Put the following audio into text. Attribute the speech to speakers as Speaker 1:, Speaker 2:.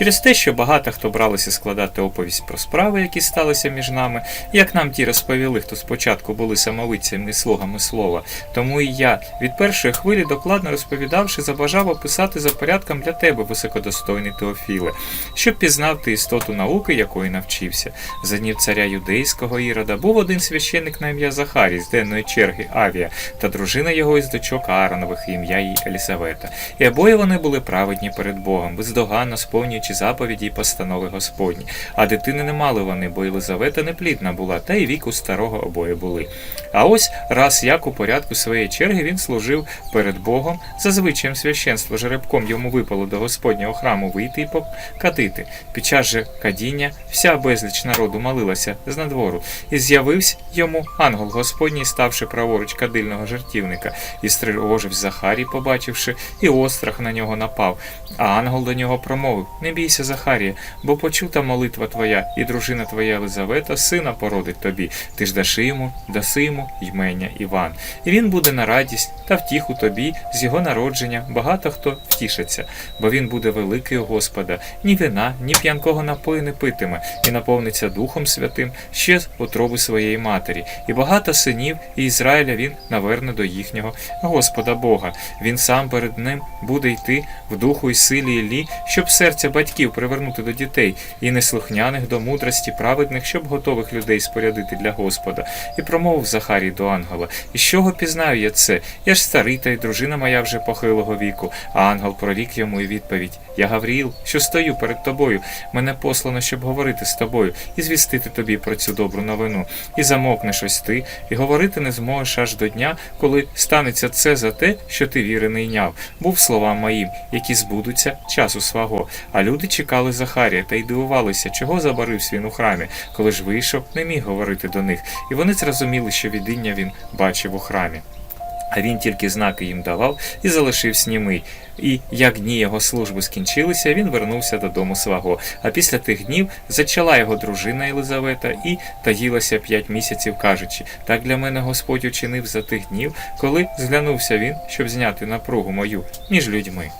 Speaker 1: через те, що багато хто бралися складати оповість про справи, які сталися між нами, як нам ті розповіли, хто спочатку були самовицями і слугами слова. Тому і я від першої хвилі докладно розповідавши, забажав описати за порядком для тебе, високодостойний Теофіле, щоб пізнав ти істоту науки, якої навчився. За днів царя юдейського Ірода був один священник на ім'я Захарій з денної черги Авія, та дружина його із дочок Ааронових, ім'я їй Елісавета. І обоє вони були праведні перед Богом, бездоганно сповнюючи заповіді і постанови Господні. А дитини не мали вони, бо Єлизавета неплідна була, та й віку старого обоє були. А ось раз як у порядку своєї черги він служив перед Богом, за звичаєм священства жеребком йому випало до Господнього храму вийти і покатити. Під час же кадіння вся безліч народу молилася з надвору, і з'явився йому ангел Господній, ставши праворуч кадильного жертівника, і стривожив Захарій, побачивши, і острах на нього напав. А ангел до нього промовив: Не бійся, Захарія, бо почута молитва твоя, і дружина твоя Елизавета сина породить тобі. Ти ж даши йому, даси йому ймення Іван. І він буде на радість та втіху тобі з його народження. Багато хто втішиться, бо він буде великий у Господа, ні вина, ні п'янкого напою не питиме, і наповниться Духом Святим ще з утроби своєї матері. І багато синів і Ізраїля він наверне до їхнього Господа Бога. Він сам перед ним буде йти в духу і силі Іллі, щоб серця батьків привернути до дітей, і неслухняних до мудрості праведних, щоб готових людей спорядити для Господа. І промовив Захарій до ангела: І з чого пізнаю я це? Я ж старий, та й дружина моя вже похилого віку. А ангел прорік йому і відповідь: Я Гавріїл, що стою перед тобою. Мене послано, щоб говорити з тобою і звістити тобі про цю добру новину. І замовкнеш ось ти, і говорити не зможеш аж до дня, коли станеться це за те, що ти віри не. Був словам моїм, які збудуться часу свого. А люди чекали Захарія та й дивувалися, чого забарився він у храмі, коли ж вийшов, не міг говорити до них. І вони зрозуміли, що видіння він бачив у храмі. А він тільки знаки їм давав і залишився німий. І як дні його служби скінчилися, він вернувся додому свого. А після тих днів зачала його дружина Єлизавета і таїлася п'ять місяців, кажучи: так для мене Господь учинив за тих днів, коли зглянувся він, щоб зняти напругу мою між людьми.